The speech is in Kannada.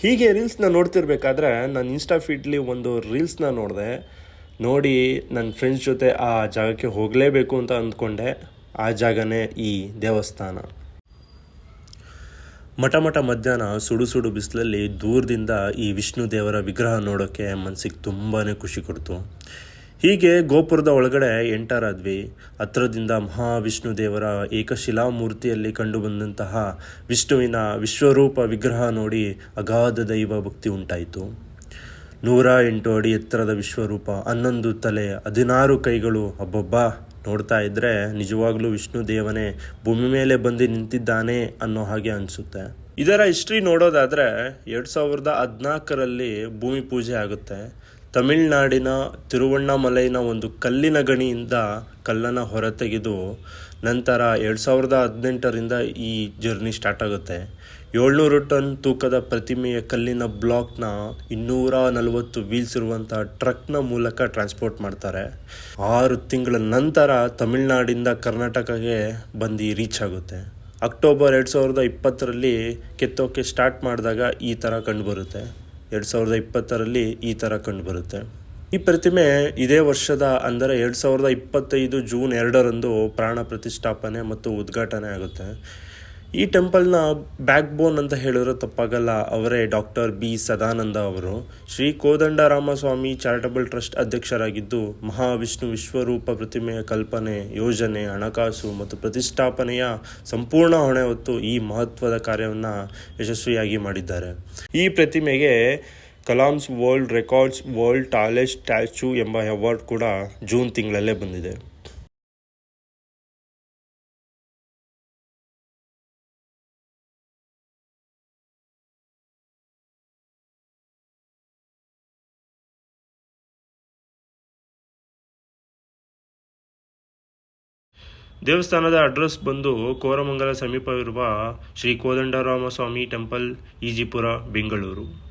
ಹೀಗೆ ರೀಲ್ಸ್ನ ನೋಡ್ತಿರ್ಬೇಕಾದ್ರೆ ನಾನು ಇನ್ಸ್ಟಾ ಫೀಡ್ಲಿ ಒಂದು ರೀಲ್ಸ್ನ ನೋಡಿದೆ. ನೋಡಿ ನನ್ನ ಫ್ರೆಂಡ್ಸ್ ಜೊತೆ ಆ ಜಾಗಕ್ಕೆ ಹೋಗಲೇಬೇಕು ಅಂತ ಅಂದ್ಕೊಂಡೆ. ಆ ಜಾಗನೇ ಈ ದೇವಸ್ಥಾನ. ಮಠ ಮಠ ಮಧ್ಯಾಹ್ನ ಸುಡು ಸುಡು ಬಿಸಿಲಲ್ಲಿ ದೂರದಿಂದ ಈ ವಿಷ್ಣು ದೇವರ ವಿಗ್ರಹ ನೋಡೋಕ್ಕೆ ಮನಸ್ಸಿಗೆ ತುಂಬಾ ಖುಷಿ ಕೊಡ್ತು. ಹೀಗೆ ಗೋಪುರದ ಒಳಗಡೆ ಎಂಟರಾದ್ವಿ. ಹತ್ರದಿಂದ ಮಹಾವಿಷ್ಣು ದೇವರ ಏಕಶಿಲಾ ಮೂರ್ತಿಯಲ್ಲಿ ಕಂಡುಬಂದಂತಹ ವಿಷ್ಣುವಿನ ವಿಶ್ವರೂಪ ವಿಗ್ರಹ ನೋಡಿ ಅಗಾಧ ದೈವ ಭಕ್ತಿ ಉಂಟಾಯಿತು. ನೂರ ಎಂಟು ಅಡಿ ಎತ್ತರದ ವಿಶ್ವರೂಪ, ಹನ್ನೊಂದು ತಲೆ, ಹದಿನಾರು ಕೈಗಳು ಅಬ್ಬಬ್ಬಾ ನೋಡ್ತಾ ಇದ್ದರೆ ನಿಜವಾಗ್ಲೂ ವಿಷ್ಣು ದೇವನೇ ಭೂಮಿ ಮೇಲೆ ಬಂದು ನಿಂತಿದ್ದಾನೆ ಅನ್ನೋ ಹಾಗೆ ಅನಿಸುತ್ತೆ. ಇದರ ಹಿಸ್ಟ್ರಿ ನೋಡೋದಾದರೆ ಎರಡು ಸಾವಿರದ ಹದಿನಾಲ್ಕರಲ್ಲಿ ಭೂಮಿ ಪೂಜೆ ಆಗುತ್ತೆ. ತಮಿಳ್ನಾಡಿನ ತಿರುವಣ್ಣಾಮಲೈನ ಒಂದು ಕಲ್ಲಿನ ಗಣಿಯಿಂದ ಕಲ್ಲನ್ನು ಹೊರತೆಗೆದು ನಂತರ ಎರಡು ಸಾವಿರದ ಹದಿನೆಂಟರಿಂದ ಈ ಜರ್ನಿ ಸ್ಟಾರ್ಟ್ ಆಗುತ್ತೆ. ಏಳ್ನೂರು ಟನ್ ತೂಕದ ಪ್ರತಿಮೆಯ ಕಲ್ಲಿನ ಬ್ಲಾಕ್ನ ಇನ್ನೂರ ನಲವತ್ತು ವೀಲ್ಸ್ ಇರುವಂಥ ಟ್ರಕ್ನ ಮೂಲಕ ಟ್ರಾನ್ಸ್ಪೋರ್ಟ್ ಮಾಡ್ತಾರೆ. ಆರು ತಿಂಗಳ ನಂತರ ತಮಿಳ್ನಾಡಿಂದ ಕರ್ನಾಟಕಕ್ಕೆ ಬಂದು ರೀಚ್ ಆಗುತ್ತೆ. ಅಕ್ಟೋಬರ್ ಎರಡು ಸಾವಿರದ ಇಪ್ಪತ್ತರಲ್ಲಿ ಕೆತ್ತೋಕೆ ಸ್ಟಾರ್ಟ್ ಮಾಡಿದಾಗ ಈ ಥರ ಕಂಡುಬರುತ್ತೆ ಎರಡು ಸಾವಿರದ ಇಪ್ಪತ್ತರಲ್ಲಿ ಈ ಥರ ಕಂಡುಬರುತ್ತೆ. ಈ ಪ್ರತಿಮೆ ಇದೇ ವರ್ಷದ ಅಂದರೆ ಎರಡು ಸಾವಿರದ ಇಪ್ಪತ್ತೈದು ಜೂನ್ ಎರಡರಂದು ಪ್ರಾಣ ಪ್ರತಿಷ್ಠಾಪನೆ ಮತ್ತು ಉದ್ಘಾಟನೆ ಆಗುತ್ತೆ. ಈ ಟೆಂಪಲ್ನ ಬ್ಯಾಕ್ ಬೋನ್ ಅಂತ ಹೇಳಿದ್ರೆ ತಪ್ಪಾಗಲ್ಲ. ಅವರೇ ಡಾಕ್ಟರ್ ಬಿ. ಸದಾನಂದ ಅವರು. ಶ್ರೀ ಕೋದಂಡರಾಮಸ್ವಾಮಿ ಚಾರಿಟಬಲ್ ಟ್ರಸ್ಟ್ ಅಧ್ಯಕ್ಷರಾಗಿದ್ದು, ಮಹಾವಿಷ್ಣು ವಿಶ್ವರೂಪ ಪ್ರತಿಮೆಯ ಕಲ್ಪನೆ, ಯೋಜನೆ, ಹಣಕಾಸು ಮತ್ತು ಪ್ರತಿಷ್ಠಾಪನೆಯ ಸಂಪೂರ್ಣ ಹೊಣೆ ಹೊತ್ತು ಈ ಮಹತ್ವದ ಕಾರ್ಯವನ್ನು ಯಶಸ್ವಿಯಾಗಿ ಮಾಡಿದ್ದಾರೆ. ಈ ಪ್ರತಿಮೆಗೆ Kalam's world records world tallest statue ಎಂಬ ಅವಾರ್ಡ್ ಕೂಡ ಜೂನ್ ತಿಂಗಳಲ್ಲೇ ಬಂದಿದೆ. ದೇವಸ್ಥಾನದ ಅಡ್ರೆಸ್ ಬಂದು ಕೋರಮಂಗಲ ಸಮೀಪವಿರುವ ಶ್ರೀ ಕೋದಂಡರಾಮಸ್ವಾಮಿ ಟೆಂಪಲ್ ಈಜಿಪುರ ಬೆಂಗಳೂರು.